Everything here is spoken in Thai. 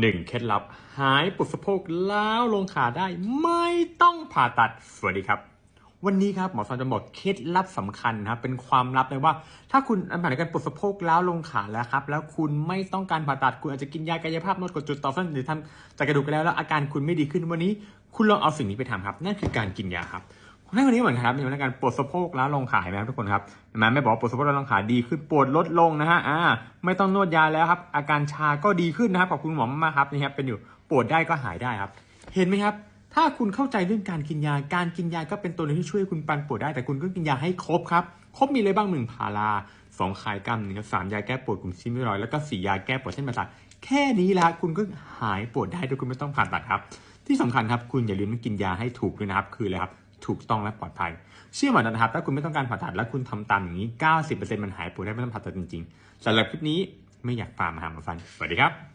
หนึ่งเคล็ดลับหายปวดสะโพกแล้วลงขาได้ไม่ต้องผ่าตัด สวัสดีครับ วันนี้ครับหมอฟันจะบอกเคล็ดลับสำคัญนะครับเป็นความลับเลยว่า ถ้าคุณอันผ่านการปวดสะโพกแล้วลงขาแล้วครับ แล้วคุณไม่ต้องการผ่าตัดคุณอาจจะกินยากายภาพนวดกดจุดต่อเส้นหรือทำจากกระดูกไปแล้วแล้วอาการคุณไม่ดีขึ้นวันนี้ คุณลองเอาสิ่งนี้ไปทำครับ นั่นคือการกินยาครับ ให้วันนี้เหมือนครับมีอาการปวดสะโพกแล้วลงขาเห็นไหมครับทุกคนครับเห็นไหมไม่บอกปวดสะโพกแล้วลงขาดีขึ้นปวดลดลงนะฮะอ่าไม่ต้องนวดยาแล้วครับ อาการชาก็ดีขึ้นนะครับขอบคุณหมอมากครับนี่ครับเป็นอยู่ปวดได้ก็หายได้ครับ เห็นไหมครับ ถ้าคุณเข้าใจเรื่องการกินยาการกินยาก็เป็นตัวหนึงที่ช่วยคุณปันปวดได้แต่คุณก็กินยาให้ครบครับครบมีอะไรบ้างหนึ่งพาราสองคลายกล้ามเนื้อสามยาแก้ปวดกลุ่มซีมิรอยแล้วก็สี่ยาแก้ปวดเส้นประสาทแค่นี้แหละคุณก็หายปวดได้โดยคุณไม่ต้องผ่าตัดครับ ที่สำคัญครับคุณอย่าลืมกินยาให้ถูกด้วยนะครับ คืออะไรครับ ถูกต้องและปลอดภัย เชื่อหมอนนะครับ ถ้าคุณไม่ต้องการผ่าตัดและคุณทำตามอย่างนี้ 90%มันหายปวดได้ไม่ต้องผ่าตัดจริงๆสำหรับคลิปนี้ไม่อยากฟาร์มหาหมาฟัน สวัสดีครับ